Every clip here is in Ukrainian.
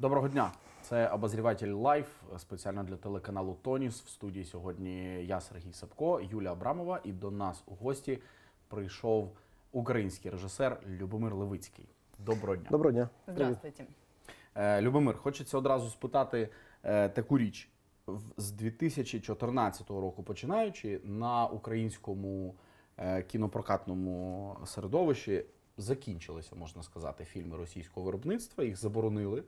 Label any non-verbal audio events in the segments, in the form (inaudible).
Доброго дня. Це обозріватель Лайф спеціально для телеканалу Тоніс. В студії сьогодні я Сергій Сапко, Юлія Абрамова. І до нас у гості прийшов український режисер Любомир Левицький. Доброго дня. Доброго дня. Здравствуйте. Е, Любомир, хочеться одразу спитати е, таку річ. В- З 2014 року починаючи на українському е, кінопрокатному середовищі закінчилися, можна сказати, фільми російського виробництва. Їх заборонили.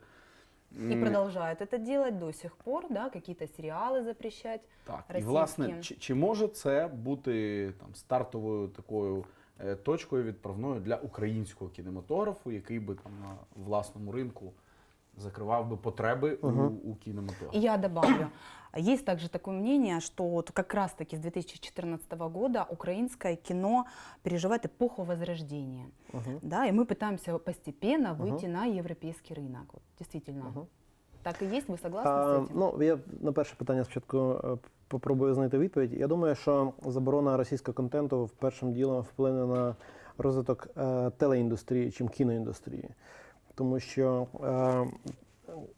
И продовжують це робити до сих пор, да, якісь серіали запрещать. Так, і власне, чи, чи може це бути там стартовою такою е, точкою відправною для українського кінематографу, який би там на власному ринку закривав би потреби у, у кінематографі? И я добавлю, есть также такое мнение, что вот как раз-таки с 2014 года украинское кино переживает эпоху возрождения. Мгм. Да, и мы пытаемся постепенно выйти на европейский рынок. Вот, действительно. Мгм. Так и есть, вы согласны А, с этим? ну, я на перше питання спочатку е, попробую знайти відповідь. Я думаю, що заборона російського контенту в першим ділом вплине на розвиток е, телеіндустрії, чим кіноіндустрії. Тому що е,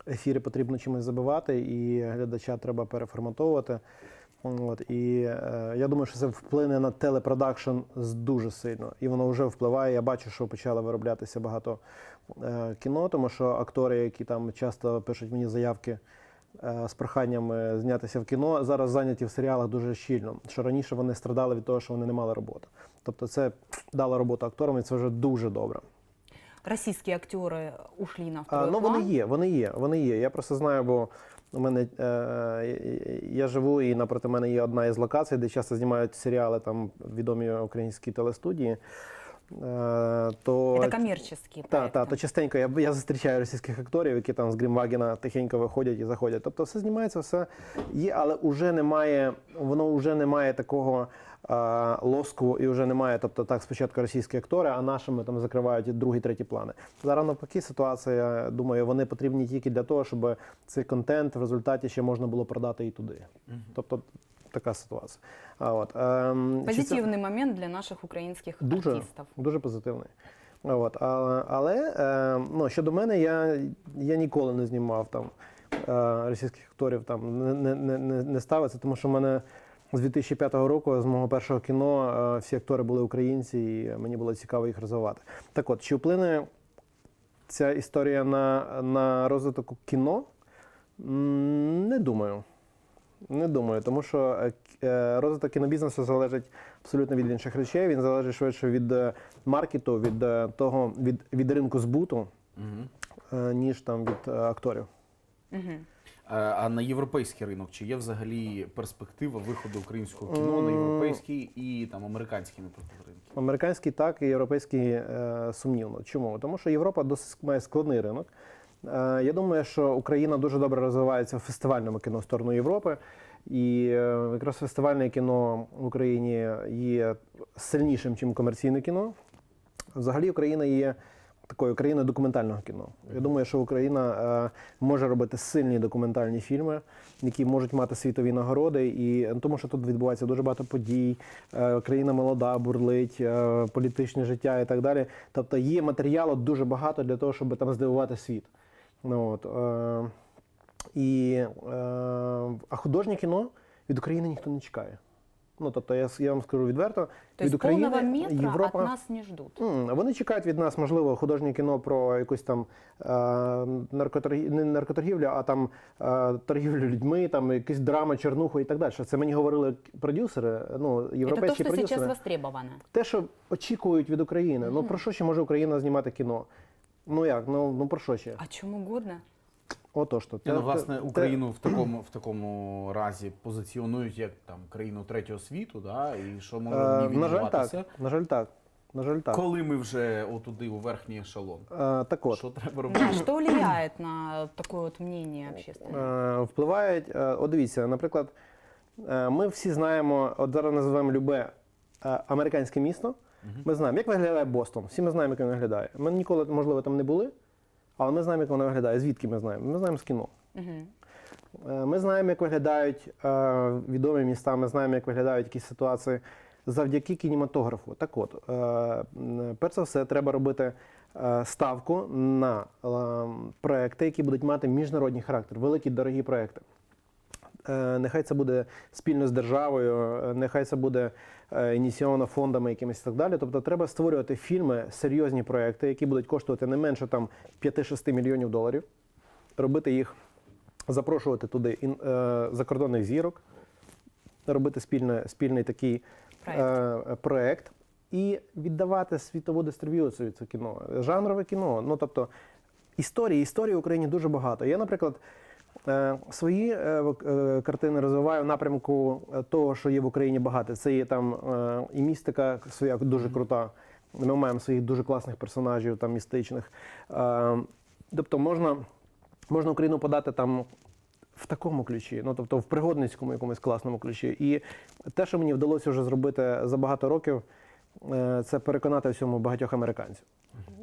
ефіри потрібно чимось забивати, і глядача треба переформатовувати. От, і е, я думаю, що це вплине на телепродакшн дуже сильно. І воно вже впливає. Я бачу, що почало вироблятися багато е, кіно, тому що актори, які там часто пишуть мені заявки е, з проханням е, знятися в кіно, зараз зайняті в серіалах дуже щільно. Що раніше вони страдали від того, що вони не мали роботи. Тобто це дало роботу акторам, і це вже дуже добре Российские актеры ушли на А, второй ну план. вони є, вони є, вони є. Я просто знаю, бо у мене е, я живу і напроти мене є одна із локацій, де часто знімають серіали там відомі українські телестудії. Е, то Это коммерческие Так, проекты. так, то частенько я, я зустрічаю російських акторів, які там з Грімвагена тихенько виходять і заходять. Тобто все знімається, все є, але вже немає, воно вже не має такого а, лоску і вже немає. Тобто так, спочатку російські актори, а нашими там закривають і другі, треті плани. Зараз навпаки ситуація, я думаю, вони потрібні тільки для того, щоб цей контент в результаті ще можна було продати і туди. Тобто така ситуація. А, от, ем, чи це- момент для наших украинских Дуже, артистов. дуже позитивний. От, а, але е, ну, щодо мене, я, я ніколи не знімав там е, російських акторів, там не, не, не, не- не ставиться, тому що в мене з 2005 року, з мого першого кіно, е, всі актори були українці, і мені було цікаво їх розвивати. Так от, чи вплине ця історія на, на розвиток кіно? Не думаю. Не думаю, тому що е, е, розвиток кінобізнесу залежить абсолютно від інших речей. Він залежить швидше від маркету, від того, від, від ринку збуту, е, ніж там від акторів. Мгм. Е, А на європейський ринок чи є взагалі перспектива виходу українського кіно на європейський і там американський наприклад ринки? Американський так і європейський е, сумнівно. Чому? Тому що Європа досить має складний ринок. Е, я думаю, що Україна дуже добре розвивається в фестивальному кіно в сторону Європи. І е, якраз фестивальне кіно в Україні є сильнішим, ніж комерційне кіно. Взагалі Україна є такою країною документального кіно. Я думаю, що Україна е, може робити сильні документальні фільми, які можуть мати світові нагороди, і е, тому що тут відбувається дуже багато подій. Е, країна молода, бурлить, політичне життя і так далі. Тобто є матеріалу дуже багато для того, щоб там здивувати світ. Ну, от, е, і, е, а художнє кіно від України ніхто не чекає. Ну, тобто, я, я вам скажу відверто, То від України метра Європа... от нас не ждут. М, Вони чекають від нас, можливо, художнє кіно про якусь там е, наркоторгів... не наркоторгівлю, а там е, торгівлю людьми, там якісь драми, чернуху і так далі. Це мені говорили продюсери, ну, Это то, європейські что сейчас продюсери. Те, що очікують від України. Ну про що ще може Україна знімати кіно? Ну як? Ну, ну про що ще? О чем угодно. Отож то. Ні, ну, Те- власне, те- Україну в такому в такому разі позиціонують як там країну третього світу, да, і що може Е, на жаль, так. На жаль, так. На жаль, так. Коли ми вже отуди у верхній ешелон, Е, так от. що треба робити? Что влияет на такое вот мнение общественное? Е, впливають. е, От дивіться, наприклад, е, ми всі знаємо, от зараз називаємо любе е, американське місто. Ми знаємо, як виглядає Бостон. Всі ми знаємо, як він виглядає. Ми ніколи, можливо, там не були, але ми знаємо, як вона виглядає. Звідки ми знаємо? Ми знаємо з кіно. Е, Ми знаємо, як виглядають е, відомі міста, ми знаємо, як виглядають якісь ситуації завдяки кінематографу. Так от, е, перш за все, треба робити ставку на проекти, які будуть мати міжнародний характер, великі дорогі проекти. Е, Нехай це буде спільно з державою, е, нехай це буде е, ініційовано фондами якимись і так далі. Тобто треба створювати фільми, серйозні проекти, які будуть коштувати не менше там 5-6 мільйонів доларів, робити їх, запрошувати туди е, закордонних зірок, робити спільне, спільний такий Проект. е, проект і віддавати світову дистриб'юцію це кіно, жанрове кіно. Ну тобто історії, історії в Україні дуже багато. Я, наприклад, свої е, е, картини розвиваю в напрямку е, того, що є в Україні багато. Це є там е, і містика своя дуже крута. Ми маємо своїх дуже класних персонажів, там містичних. Е, Тобто можна, можна Україну подати там в такому ключі, ну тобто в пригодницькому якомусь класному ключі. І те, що мені вдалося вже зробити за багато років, е, це переконати в цьому багатьох американців.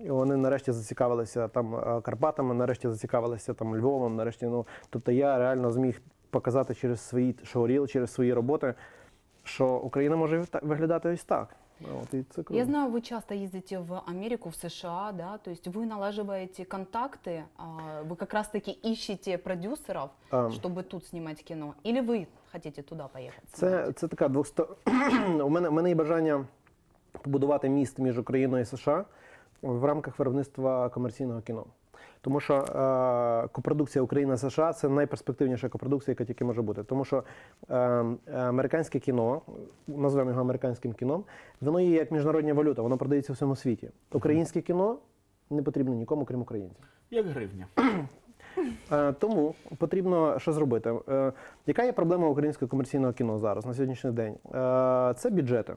І вони нарешті зацікавилися там е, Карпатами, нарешті зацікавилися там Львовом. Нарешті, ну тобто я реально зміг показати через свої шоуріл, через свої роботи, що Україна може та- виглядати ось так. Ну, От, і це круто. Я знаю, вы часто ездите в Америку, в США, да, то есть вы налаживаете контакты, а, вы как раз-таки ищете продюсеров, А. чтобы тут снимать кино, или вы хотите туда поехать? Це, снимать? це така двосто. (clears throat) У мене, у мене є бажання побудувати міст між Україною і США в рамках виробництва комерційного кіно. Тому що е, копродукція Україна США це найперспективніша копродукція, яка тільки може бути. Тому що е, американське кіно, називаємо його американським кіном, воно є як міжнародна валюта, воно продається у всьому світі. Українське кіно не потрібно нікому, крім українців. Як гривня. Е, Тому потрібно що зробити. Е, Яка є проблема українського комерційного кіно зараз на сьогоднішній день? Е, Це бюджети.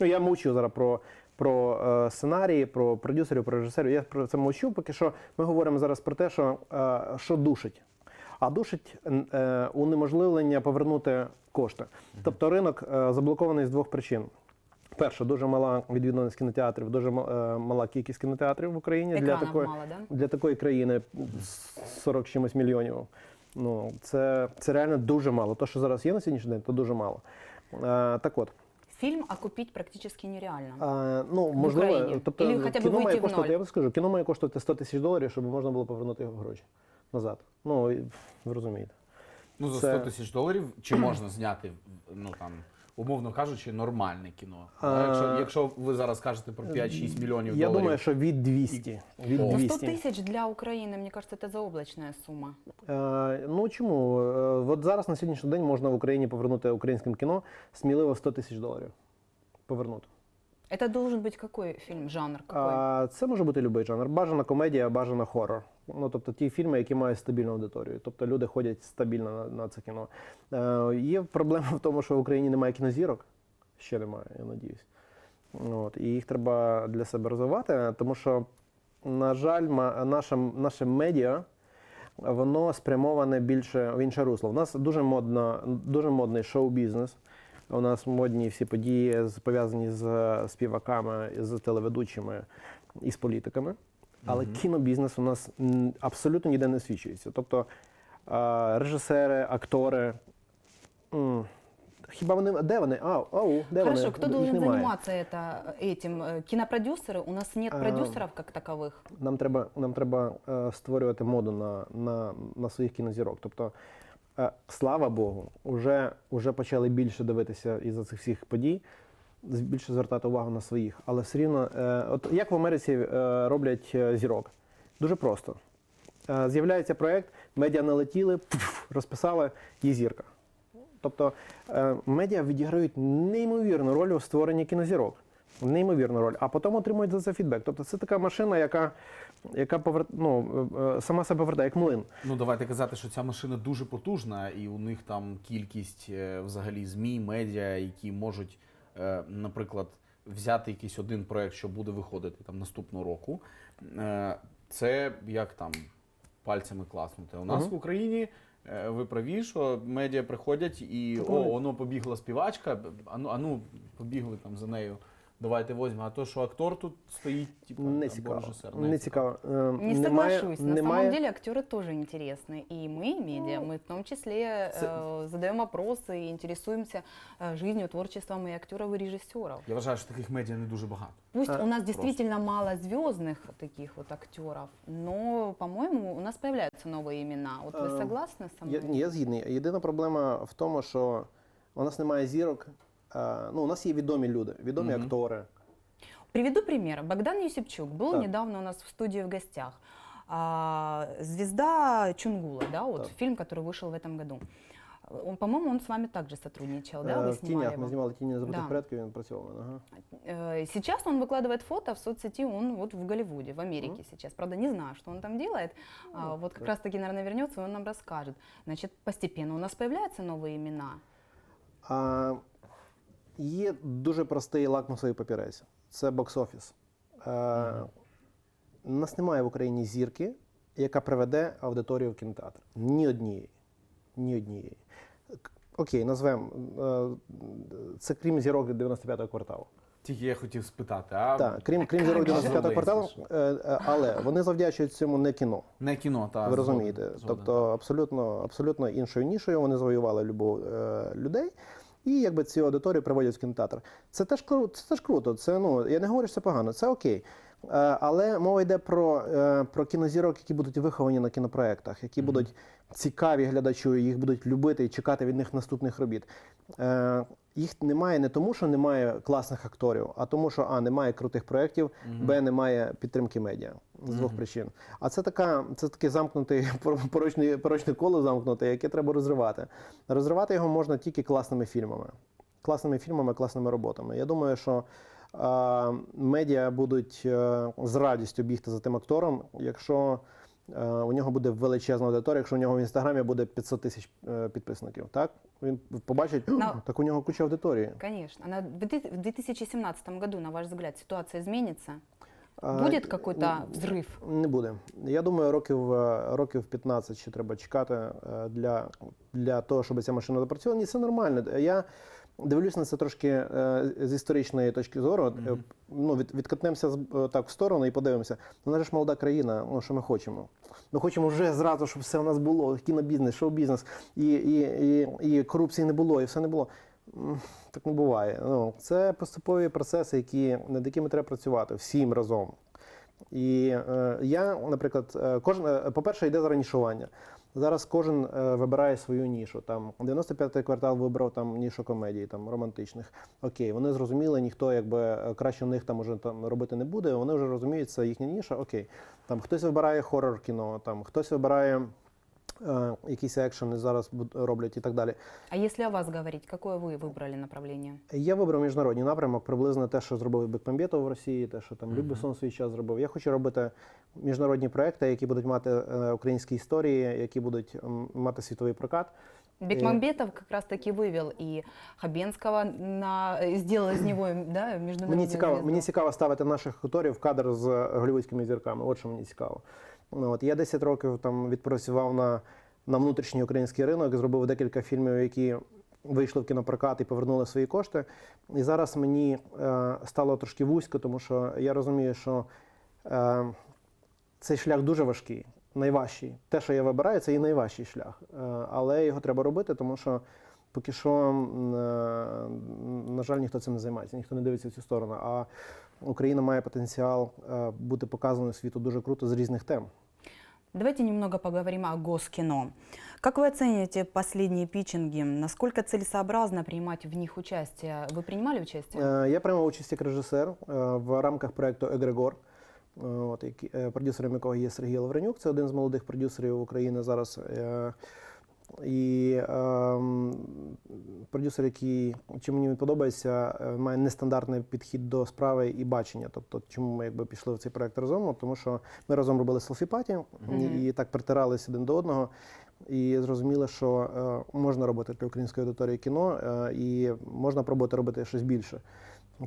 Ну, я мовчу зараз про, про е, сценарії, про продюсерів, про режисерів. Я про це мовчу, поки що ми говоримо зараз про те, що, е, що душить. А душить е, унеможливлення повернути кошти. Тобто ринок е, заблокований з двох причин. Перше, дуже мала відвідуваність кінотеатрів, дуже мала кількість кінотеатрів в Україні для такої мало, да? для такої країни 40 чимось мільйонів. Ну, це, це реально дуже мало. То, що зараз є на сьогоднішній день, то дуже мало. Е, так от, Фильм окупить практически нереально. А, ну, можливо, тобто Или хоча б кіно має коштувати, я вам скажу, кіно має коштувати 100 тисяч доларів, щоб можна було повернути його гроші назад. Ну, ви розумієте. Ну, за Це- 100 тисяч доларів чи (clears throat) можна зняти, ну там, умовно кажучи, нормальне кіно? А- А... Якщо, якщо ви зараз кажете про 5-6 мільйонів Я доларів. думаю, що від 200. Від О. Но 100 200. тысяч для Украины, мне кажется, это заоблачная сумма. Е, ну чому? Е, от зараз на сьогоднішній день можна в Україні повернути українським кіно сміливо 100 тисяч доларів. Повернути. Это должен быть какой фильм, жанр какой? А, це може бути будь-який жанр. Бажана комедія, бажано хорор. Ну, тобто ті фільми, які мають стабільну аудиторію. Тобто люди ходять стабільно на, на це кіно. Е, є проблема в тому, що в Україні немає кінозірок. Ще немає, я надіюсь. От, і їх треба для себе розвивати, тому що, на жаль, наше, наше медіа. Воно спрямоване більше в інше русло. У нас дуже модно, дуже модний шоу-бізнес. У нас модні всі події з- пов'язані з е, співаками, з телеведучими і з політиками. Але кінобізнес у нас м, абсолютно ніде не свідчується. Тобто е, режисери, актори. м, Хіба вони де вони? А, ау, де Хорошо, вони? кто Їх должен немає. заниматься это, этим? Э, Кинопродюсеры? У нас нет А, продюсеров как таковых. Нам треба, нам треба е, створювати моду на, на, на своїх кінозірок. Тобто, е, слава Богу, вже, вже почали більше дивитися із-за цих всіх подій, більше звертати увагу на своїх. Але все рівно, е, от як в Америці е, роблять е, зірок? Дуже просто. З'являється проєкт, медіа налетіли, розписали, є зірка. Тобто медіа відіграють неймовірну роль у створенні кінозірок. Неймовірну роль, а потім отримують за це фідбек. Тобто це така машина, яка, яка повер... ну, е, е, сама себе повертає, як млин. Ну, давайте казати, що ця машина дуже потужна, і у них там кількість е, взагалі ЗМІ, медіа, які можуть, наприклад, взяти якийсь один проект, що буде виходити там наступного року. Це як там пальцями класнути. У нас Мгм. в Україні. Ви праві, що медіа приходять і о, воно побігла співачка, ану, ану побігли там за нею давайте возьмемо. А то, що актор тут стоїть, типу, Не або цікаво. режисер, Не цікаво. Е, Не немає- соглашусь. На немає- самом деле актеры тоже интересны. И мы, медиа, мы в том числе э, задаем вопросы и интересуемся э, жизнью, творчеством и актеров, и режиссеров. Я вважаю, що таких медіа не дуже багато. Пусть А, у нас действительно мало звездных таких вот актеров, но, по-моему, у нас появляются новые имена. Вот вы А, согласны со Я, мной? ні, я згідний. Єдина проблема в тому, що у нас немає зірок. Е, ну, у нас є відомі люди, відомі Мгм. актори. Приведу пример. Богдан Юсипчук был Так. недавно у нас в студии в гостях. А, звезда Чунгула, да, вот Так. фильм, который вышел в этом году. Он, по-моему, он с вами также сотрудничал, да? Е, Вы в снимали тінях ми его? знімали тіні забутих Да. предків, він працював. Ага. Э, Сейчас он выкладывает фото в соцсети, он вот в Голливуде, в Америке сейчас. Правда, не знаю, что он там делает. А, Вот как раз-таки, наверное, вернется, и он нам расскажет. Значит, постепенно у нас появляются новые имена. А, є дуже простий лакмусовий папірець. Це бокс-офіс. Е, У нас немає в Україні зірки, яка приведе аудиторію в кінотеатр. Ні однієї. Ні однієї. Окей, назвемо. е, Це крім зірок 95-го кварталу. Тільки я хотів спитати, а Так, крім, крім зірок 95-го кварталу, е, е, але вони завдячують цьому не кіно. не кіно, та Ви розумієте? згоден, тобто абсолютно, абсолютно іншою нішою вони завоювали любов людей. І якби цю аудиторію приводять в кінотеатр. Це теж круто. Це теж круто. Це ну я не говорю, що це погано, це окей. Е, але мова йде про, е, про кінозірок, які будуть виховані на кінопроектах, які будуть цікаві глядачу, їх будуть любити і чекати від них наступних робіт. Їх немає не тому, що немає класних акторів, а тому, що а немає крутих проєктів, Мгм. Б немає підтримки медіа з двох Мгм. причин. А це така, це таке замкнутий (laughs) порочне, порочне коло замкнуте, яке треба розривати. Розривати його можна тільки класними фільмами, класними фільмами, класними роботами. Я думаю, що е, медіа будуть е, з радістю бігти за тим актором, якщо у нього буде величезна аудиторія, якщо у нього в інстаграмі буде 500 тисяч е, підписників. Так він побачить, На- так у нього куча аудиторії. А на- в две- в 2017 году, на ваш взгляд, ситуация изменится? А, Будет какой-то н- Не буде. Я думаю, років, е, років 15 ще треба чекати е, для, для того, щоб ця машина запрацювала. Ні, це нормально. Я дивлюсь на це трошки е, з історичної точки зору. Е, Мгм. Ну, від, відкатнемося з- е, так в сторону і подивимося. Ну, вона ж молода країна. Ну, що ми хочемо? Ми хочемо вже зразу, щоб все у нас було: кінобізнес, шоу-бізнес, і, і, і, і корупції не було, і все не було. Так не буває. Ну, це поступові процеси, які, над якими треба працювати всім разом. І е, я, наприклад, е, кожен, по-перше, йде заранішування. Зараз кожен е, вибирає свою нішу. Там 95-й квартал вибрав там нішу комедії, там романтичних. Окей, вони зрозуміли, ніхто якби е, краще в них там уже там робити не буде. Вони вже розуміють, це їхня ніша. Окей, там хтось вибирає хорор кіно, там хтось вибирає якісь екшени зараз буд- роблять і так далі. А если о вас говорить, какое вы выбрали направление? Я вибрав міжнародний напрямок, приблизно те, що зробив Бекмамбетов в Росії, те, що там Мгм. Люк Бессон свій час зробив. Я хочу робити міжнародні проекти, які будуть мати е, українські історії, які будуть м, мати світовий прокат. Бекмамбетов как раз-таки вывел и Хабенского, на, э, сделал из него да, международную Мені цікаво, звезду. мені цікаво ставити наших акторів в кадр з голівудськими зірками. От що мені цікаво. Ну, от, я 10 років там відпрацював на, на внутрішній український ринок, зробив декілька фільмів, які вийшли в кінопрокат і повернули свої кошти. І зараз мені е, стало трошки вузько, тому що я розумію, що е, цей шлях дуже важкий, найважчий. Те, що я вибираю, це і найважчий шлях. Е, але його треба робити, тому що поки що, е, на жаль, ніхто цим не займається, ніхто не дивиться в цю сторону. А Україна має потенціал е, бути показаною світу дуже круто з різних тем. Давайте немного поговорим о госкино. Как вы оцениваете последние питчинги? Насколько целесообразно принимать в них участие? Вы принимали участие? Е, Я приймав участь як режисер е, в рамках проєкту Егрегор. От, продюсером якого є Сергій Лавренюк, це один з молодих продюсерів України зараз. Е, І ем, продюсер, який чим мені подобається, е, має нестандартний підхід до справи і бачення. Тобто, чому ми якби пішли в цей проект разом? Тому що ми разом робили селфі-паті Мгм. і так притиралися один до одного. І зрозуміли, що е, можна робити для української аудиторії кіно, е, і можна пробувати робити щось більше.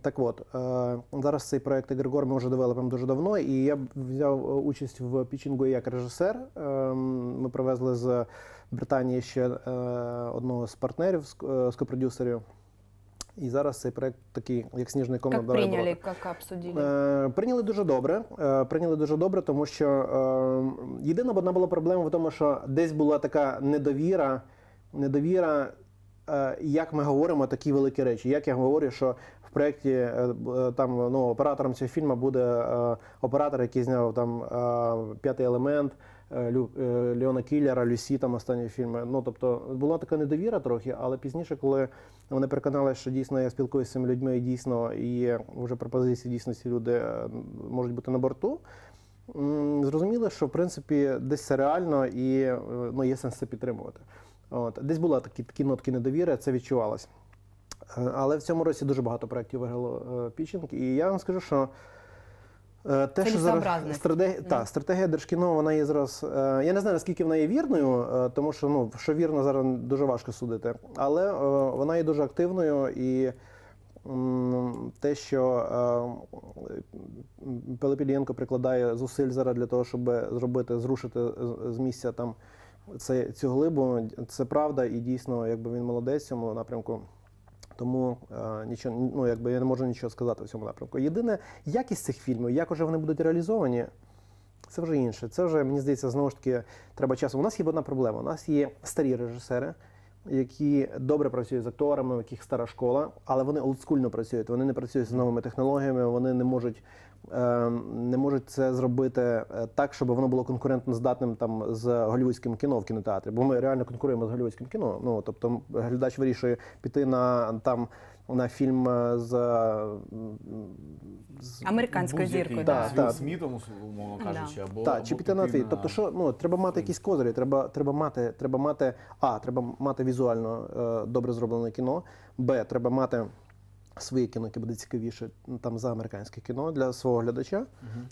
Так от, е, зараз цей проект Егрегор ми вже девелопимо дуже давно, і я взяв е, участь в пічингу як режисер. Е, Ми привезли з Британії ще е, одного з партнерів, з, е, копродюсерів. І зараз цей проект такий, як сніжний ком приняли, болото. как обсудили? Е, Прийняли дуже добре. Е, Прийняли дуже добре, тому що е, єдина одна була проблема в тому, що десь була така недовіра, недовіра, е, як ми говоримо такі великі речі. Як я говорю, що в проєкті е, там ну, оператором цього фільму буде оператор, який зняв там п'ятий елемент. Е, е, Леона Кіллера, Люсі, там останні фільми. Ну тобто була така недовіра трохи, але пізніше, коли вони переконали, що дійсно я спілкуюся з цими людьми, і дійсно і вже пропозиції дійсно ці люди е, можуть бути на борту. м, Зрозуміли, що в принципі десь це реально і ну, є сенс це підтримувати. От десь була такі, такі нотки недовіри, це відчувалось. Але в цьому році дуже багато проєктів виграло пічинг. І я вам скажу, що те, що зараз стратегія, та, стратегія Держкіно, вона є зараз. е, Я не знаю, наскільки вона є вірною, е, тому що ну, що вірно зараз дуже важко судити. Але е, вона є дуже активною і. Те, що е, прикладає зусиль зараз для того, щоб зробити, зрушити з- з місця там це, цю глибу, це правда, і дійсно, якби він молодець в цьому напрямку. Тому е, нічого, ну якби я не можу нічого сказати в цьому напрямку. Єдине, якість цих фільмів, як уже вони будуть реалізовані, це вже інше. Це вже мені здається, знову ж таки треба часу. У нас є одна проблема. У нас є старі режисери, які добре працюють з акторами, у яких стара школа, але вони олдскульно працюють. Вони не працюють з новими технологіями, вони не можуть. е, Не можуть це зробити е, так, щоб воно було конкурентно здатним там з голівудським кіно в кінотеатрі. Бо ми реально конкуруємо з голівудським кіно. Ну тобто глядач вирішує піти на там на фільм е, з, з Американською зіркою, да. да. З. Смітом, умовно кажучи, або, Так, або чи піти на твій. Тобто, що ну треба мати якісь козирі, треба, треба мати, треба мати а, треба мати візуально е, добре зроблене кіно. Б, треба мати своє кіно, яке буде цікавіше там за американське кіно для свого глядача.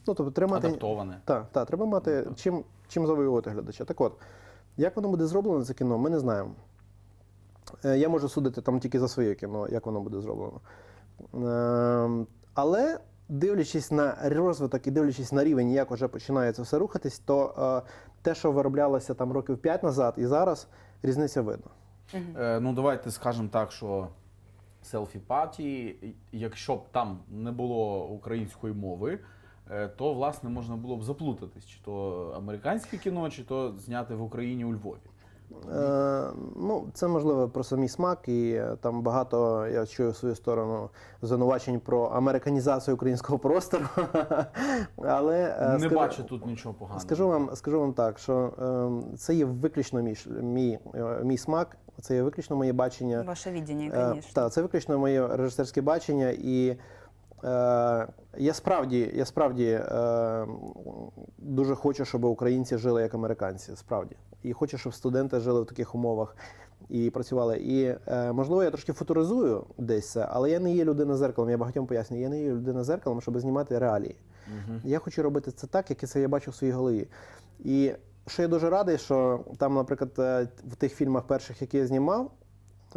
Ну тобто треба мати адаптоване. так, так, треба мати чим, чим завоювати глядача. Так от, як воно буде зроблено це кіно, ми не знаємо. Е, Я можу судити там тільки за своє кіно, як воно буде зроблено. Ем, Але дивлячись на розвиток і дивлячись на рівень, як вже починає це все рухатись, то е, те, що вироблялося там років 5 назад і зараз, різниця видно. Е, ну, давайте скажемо так, що селфі паті, якщо б там не було української мови, то власне можна було б заплутатись, чи то американське кіно, чи то зняти в Україні у Львові. Е, ну, це можливо про самі смак, і е, там багато я чую в свою сторону звинувачень про американізацію українського простору. (laughs) Але е, Не скажу- бачу тут нічого поганого. Скажу вам, скажу вам так, що е, це є виключно мій, мій, мій смак, це є виключно моє бачення. Ваше видение, Е. Так, це виключно моє режисерське бачення, і е, я справді, я справді е, дуже хочу, щоб українці жили як американці. Справді. І хочу, щоб студенти жили в таких умовах і працювали. І е, можливо, я трошки футуризую десь це, але я не є людина зеркалом. Я багатьом пояснюю, я не є людина зеркалом, щоб знімати реалії. Угу. Я хочу робити це так, як це я бачу в своїй голові. І що я дуже радий, що там, наприклад, е, в тих фільмах перших, які я знімав,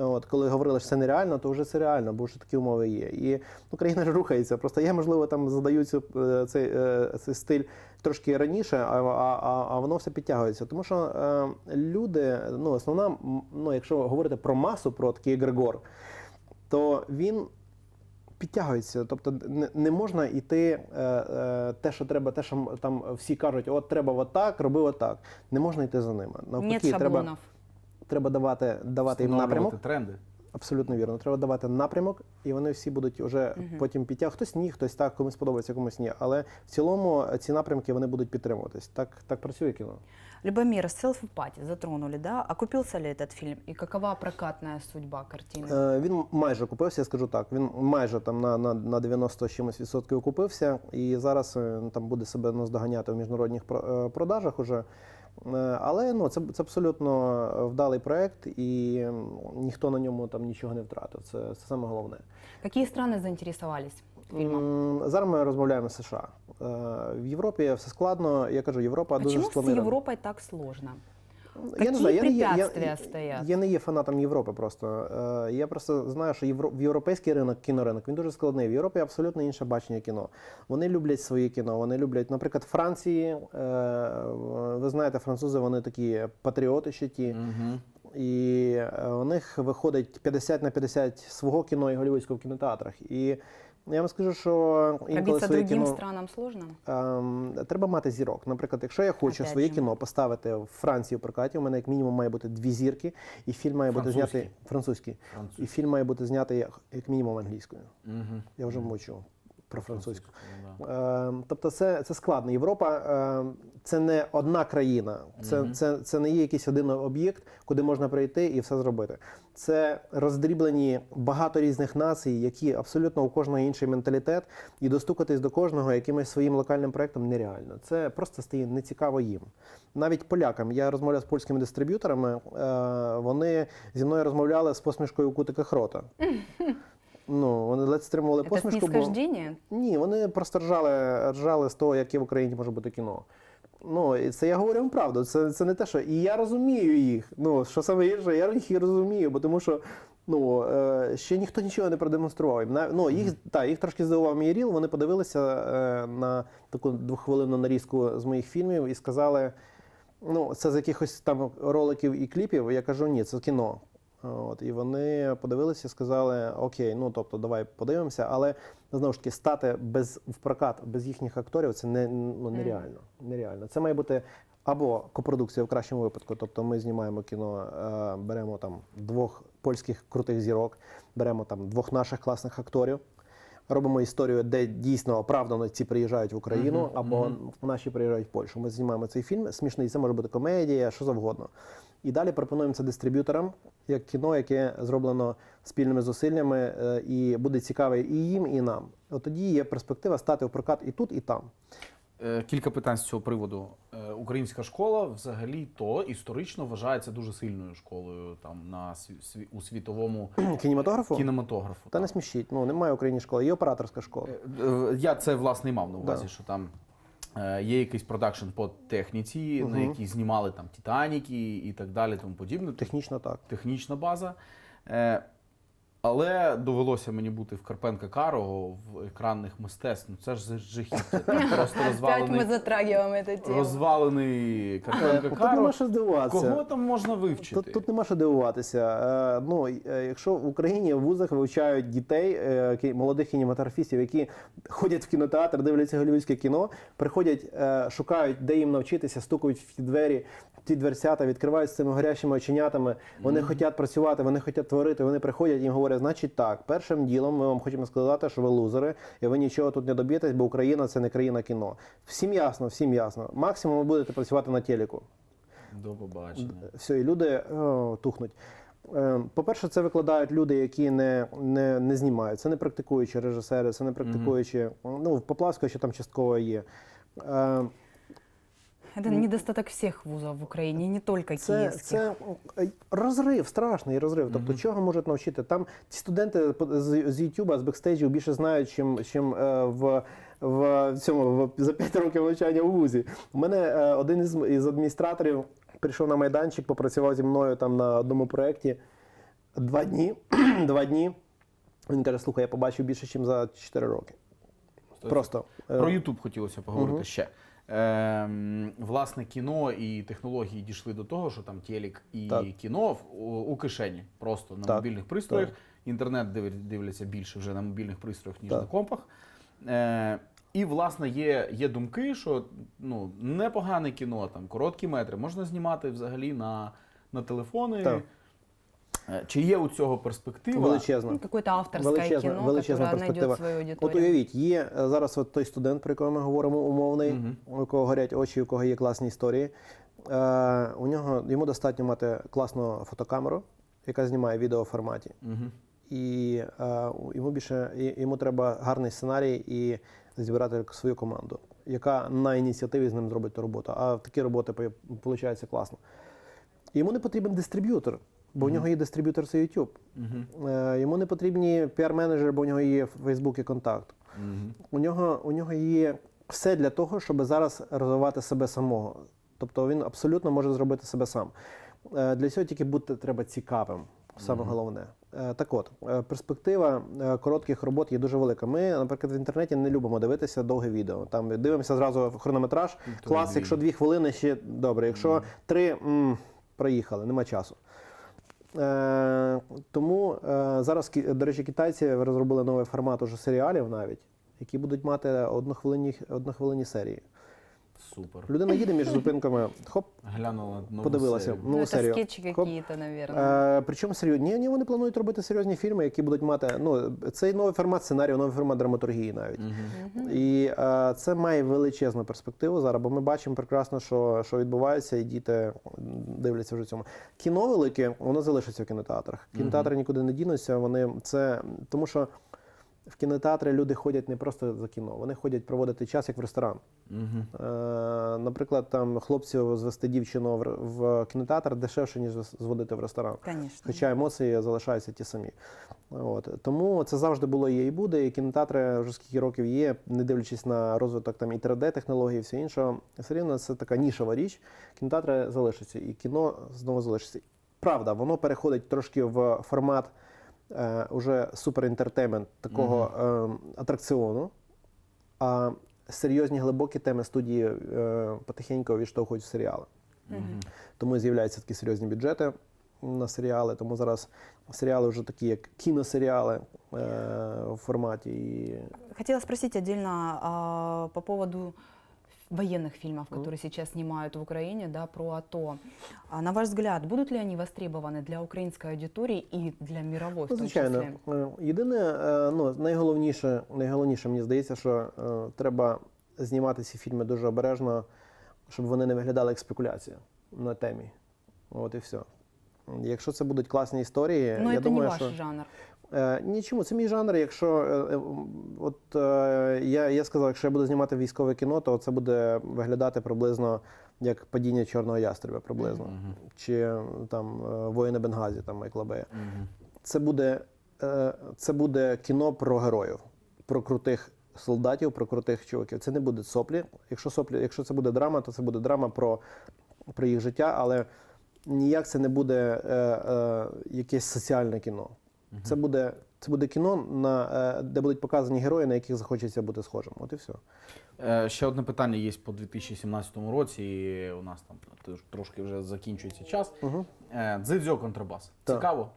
от, коли говорили, що це нереально, то вже це реально, бо вже такі умови є. І Україна ж рухається. Просто я, можливо, там задаю цю, е, цей, е, цей стиль трошки раніше, а, а, а, воно все підтягується. Тому що е, люди, ну, основна, ну, якщо говорити про масу, про такий Григор, то він підтягується. Тобто не, не можна йти е, е, те, що треба, те, що там всі кажуть, от треба отак, роби отак. Не можна йти за ними. Нет Навпаки, треба. Треба давати, давати їм напрямок. Тренди. Абсолютно вірно. Треба давати напрямок, і вони всі будуть вже потім підтягувати. Хтось ні, хтось так, комусь подобається, комусь ні. Але в цілому е, ці напрямки вони будуть підтримуватись. Так, так працює кіно. Любомир, селфи-пати затронули, да? Окупился ли этот фильм? И какова прокатная судьба картины? Е, Він майже окупився, я скажу так. Він майже там на, на, на 90 чимось відсотків окупився, і зараз е, там буде себе наздоганяти в міжнародних про- е, продажах уже. Е, Але ну, це, це абсолютно вдалий проект, і ніхто на ньому там нічого не втратив. Це, це саме головне. Які країни заінтересувалися фільмом? Зараз ми розмовляємо з США. Е, В Європі все складно. Я кажу, Європа дуже чому спланирована. Европой так сложно? Я не знаю, я не препятствия я, стоят? я не є фанатом Європи просто. Е, Я просто знаю, що євро, в європейський ринок, кіноринок, він дуже складний. В Європі абсолютно інше бачення кіно. Вони люблять своє кіно, вони люблять, наприклад, Франції. е, Ви знаєте, французи вони такі патріоти ще ті. Угу. І е, у них виходить 50 на 50 свого кіно і голівудського в кінотеатрах. І я вам скажу, що інколи своє другим кіно странам сложно? ем, треба мати зірок. Наприклад, якщо я хочу Опять своє же. кіно поставити в Франції у прокаті, у мене як мінімум має бути дві зірки, і фільм має бути Французький. знятий французький. І фільм має бути знятий як, як мінімум англійською. Угу. Я вже мовчу про французьку. Ну, да. Е, тобто це, це складно. Європа е, це не одна країна, це, Мгм. це, це не є якийсь один об'єкт, куди можна прийти і все зробити. Це роздріблені багато різних націй, які абсолютно у кожного інший менталітет, і достукатись до кожного якимось своїм локальним проектом нереально. Це просто стає нецікаво їм. Навіть полякам. Я розмовляв з польськими дистриб'юторами, е, вони зі мною розмовляли з посмішкою у кутиках рота. (laughs) Ну, вони ледь стримували Это посмішку. бо- ні, вони просто ржали, ржали з того, яке в Україні може бути кіно. Ну, і це я говорю вам правду. Це, це не те, що. І я розумію їх. Ну, що саме гірше, я їх і розумію, бо тому що ну, е, ще ніхто нічого не продемонстрував. Ну, їх, та, їх трошки здивував мій ріл. Вони подивилися е, на таку двохвилинну нарізку з моїх фільмів і сказали: ну, це з якихось там роликів і кліпів. Я кажу, ні, це кіно. От, і вони подивилися і сказали: Окей, ну тобто, давай подивимося, але знову ж таки стати без в прокат без їхніх акторів це не ну, нереально. нереально. Це має бути або копродукція в кращому випадку. Тобто ми знімаємо кіно, е, беремо там двох польських крутих зірок, беремо там двох наших класних акторів. Робимо історію, де дійсно оправдано ці приїжджають в Україну, або наші приїжджають в Польщу. Ми знімаємо цей фільм. Смішний, це може бути комедія, що завгодно. І далі пропонуємо це дистриб'юторам як кіно, яке зроблено спільними зусиллями е, і буде цікаве і їм, і нам. От тоді є перспектива стати в прокат і тут, і там. Е, Кілька питань з цього приводу. Е, Українська школа взагалі то історично вважається дуже сильною школою там на сві- у світовому (clears throat) Кінематографу? кінематографу. Та не смішіть. Ну немає української школи, є операторська школа. Я це власне і мав на увазі, Да. що там є якийсь продакшн по техніці, на якій знімали там Титаніки і так далі, тому подібне. Технічна так. технічна база. Е, але довелося мені бути в Карпенка Карого в екранних мистецтв. Ну це ж жахіття. (laughs) Просто розвалений, затрагиваем эту тему. розвалений Карпенка Тут Каро. нема що здивуватися. Кого там можна вивчити? Тут, тут нема що дивуватися. Е, ну, е, якщо в Україні в вузах вивчають дітей, е, кі- молодих кінематографістів, які ходять в кінотеатр, дивляться голівудське кіно, приходять, е, шукають, де їм навчитися, стукають в ті двері, в ті дверцята, відкривають з цими горящими оченятами. Вони хочуть працювати, вони хочуть творити. Вони приходять і їм говорять, значить так, першим ділом ми вам хочемо сказати, що ви лузери, і ви нічого тут не доб'єтесь, бо Україна це не країна кіно. Всім ясно, всім ясно. Максимум ви будете працювати на телеку. До побачення. Все, і люди о, тухнуть. Е, По-перше, це викладають люди, які не, не, не знімають. Це не практикуючі режисери, це не практикуючі. Ну, в Поплавського ще там частково є. Е, Это недостаток всех вузов в Украине, не только Це, це е, розрив, страшний розрив. Тобто, чого можуть навчити? Там ті студенти з, з YouTube, з бекстейджів більше знають, чим, чим е, в. В цьому в, за 5 років навчання у вузі. У мене е, один із, із адміністраторів прийшов на майданчик, попрацював зі мною там на одному проєкті два дні. (clears throat) два дні. Він каже: слухай, я побачив більше, ніж за 4 роки. Просто е, Про Ютуб хотілося поговорити Мгм. ще. Ем, власне, кіно і технології дійшли до того, що там телек і Так. кіно в- у, кишені, просто на Так, мобільних пристроях. так. Інтернет див- дивляться більше вже на мобільних пристроях, ніж Так. на компах. Е, і, власне, є, є думки, що ну, непогане кіно, там, короткі метри, можна знімати взагалі на, на телефони. Так. Е, Чи є у цього перспектива? величезно. Ну, Какое-то авторское Величезна, кино, величезна перспектива. свою. От уявіть, є е, зараз от той студент, про якого ми говоримо, умовний, Мгм. у якого горять очі, у кого є класні історії. Е, у нього йому достатньо мати класну фотокамеру, яка знімає відео в форматі. Мгм. І е, йому більше йому треба гарний сценарій і зібрати свою команду, яка на ініціативі з ним зробить ту роботу. А такі роботи виходить класно. Йому не потрібен дистриб'ютор, бо в нього є дистриб'ютор це YouTube. Е, Йому не потрібні піар-менеджери, бо у нього є Facebook і контакт. У нього, у нього є все для того, щоб зараз розвивати себе самого. Тобто він абсолютно може зробити себе сам. Е, Для цього тільки бути треба цікавим, саме головне. Е, Так от, е, перспектива е, коротких робот є дуже велика. Ми, наприклад, в інтернеті не любимо дивитися довге відео. Там дивимося зразу хронометраж. Клас, якщо дві хвилини, ще добре. Якщо три м, проїхали, нема часу. Е, тому е, зараз, до речі, китайці розробили новий формат уже серіалів навіть, які будуть мати однохвилинні, однохвилинні серії. Супер. Людина їде між зупинками, хоп, Глянула нову подивилася. серію. Нову Ну, это серію. скетчи Хоп. какие-то, наверное. Е, причому серйозні. Ні, ні, вони планують робити серйозні фільми, які будуть мати. Ну, цей новий формат сценарію, новий формат драматургії навіть. І е, це має величезну перспективу зараз, бо ми бачимо прекрасно, що, що відбувається, і діти дивляться вже цьому. Кіно велике, воно залишиться в кінотеатрах. Кінотеатри нікуди не дінуться. Вони це тому, що в кінотеатри люди ходять не просто за кіно, вони ходять проводити час як в ресторан. Мгм. Е, наприклад, там хлопців звести дівчину в, в кінотеатр дешевше, ніж зводити в ресторан. Конечно. Хоча емоції залишаються ті самі. От. Тому це завжди було є і буде. І кінотеатри вже скільки років є, не дивлячись на розвиток там і 3D-технологій, і все інше, все рівно це така нішова річ. Кінотеатри залишаться, і кіно знову залишиться. Правда, воно переходить трошки в формат е, уже суперінтертеймент такого е, атракціону. А серйозні глибокі теми студії е, потихеньку відштовхують в серіали. Мгм. Тому з'являються такі серйозні бюджети на серіали. Тому зараз серіали вже такі, як кіносеріали е, в форматі. І... Хотела спросить отдельно а, по поводу военных фильмов, которые сейчас снимают в Украине, да, про АТО. А на ваш взгляд, будут ли они востребованы для украинской аудитории и для мировой в Ну, том звичайно, числе? Е, єдине, е, ну, найголовніше, найголовніше, мені здається, що е, треба знімати ці фільми дуже обережно, щоб вони не виглядали як спекуляція на темі. От і все. Якщо це будуть класні історії, Но я это думаю, не ваш що жанр. Е, Нічому, це мій жанр. Якщо е, е, от я, я сказав, якщо я буду знімати військове кіно, то це буде виглядати приблизно як падіння чорного ястребя, приблизно. Мгм. Чи е, там воїни Бенгазі, там Майкла Бея. Мгм. Це буде, це буде кіно про героїв, про крутих солдатів, про крутих чуваків. Це не буде соплі. Якщо соплі, якщо це буде драма, то це буде драма про, про їх життя, але ніяк це не буде е, е, якесь соціальне кіно. Це буде, це буде кіно, на, е, де будуть показані герої, на яких захочеться бути схожим. От і все. Е, Ще одне питання є по 2017 році. і У нас там трошки вже закінчується час. Угу. Е, Дзидзьо контрабас. Так. Цікаво?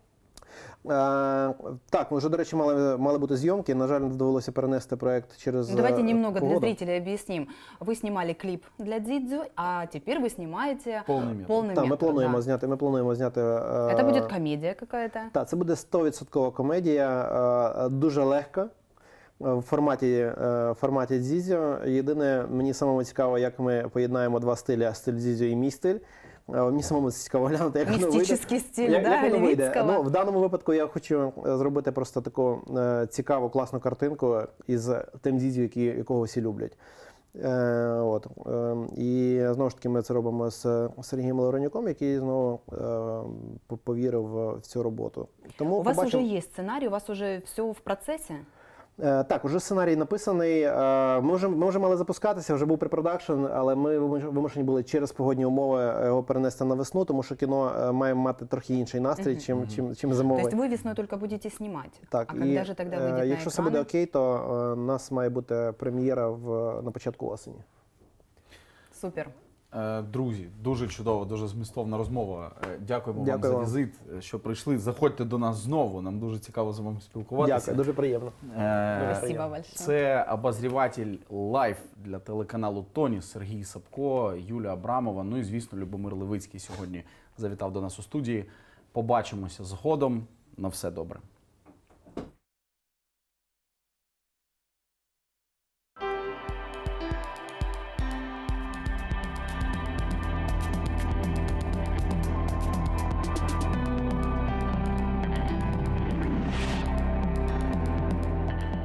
Е, так, ми вже, до речі, мали, мали бути зйомки. На жаль, довелося перенести проект через. Ну, Давайте е, немного для погоду. зрителей объясним. Вы снимали клип для Дзидзю, а теперь вы снимаете Повний метр. полный Так, ми метр, плануємо да. зняти. Ми плануємо зняти. е, Это будет комедия какая-то. Так, це буде 100% комедія, е, дуже легка. е, В форматі, е, в форматі дзізьо. Єдине, мені самому цікаво, як ми поєднаємо два стилі: стиль дзізьо і мій стиль. Е, Мені самому це цікаво глянути, як воно вийде. Стиль, (laughs) Як, да, як воно вийде? Ну, в даному випадку я хочу е, зробити просто таку е, цікаву, класну картинку із тим дзізю, які, якого всі люблять. Е, от. Е, і знову ж таки ми це робимо з Сергієм Лавронюком, який знову е, повірив в цю роботу. Тому У вас уже есть сценарий, у вас уже все в процессе? Е, Так, уже сценарій написаний. Е, Ми вже, ми вже мали запускатися, вже був препродакшн, але ми вимуш- вимушені були через погодні умови е, його перенести на весну, тому що кіно е, має мати трохи інший настрій, чим, чим, чим То зимовий. есть вы весной только будете снимать? Так, а і, когда же тогда е, выйдет на якщо все экраны? буде окей, то е, у нас має бути прем'єра в, на початку осені. Супер. Е, Друзі, дуже чудово, дуже змістовна розмова. Е, Дякуємо Дякую вам вам. за візит, е, що прийшли. Заходьте до нас знову. Нам дуже цікаво з вами спілкуватися. Дякую, дуже приємно. Е, Спасибо большое. Це обозріватель лайф для телеканалу Тоні Сергій Сапко, Юлія Абрамова. Ну і звісно, Любомир Левицький сьогодні завітав до нас у студії. Побачимося згодом. На все добре.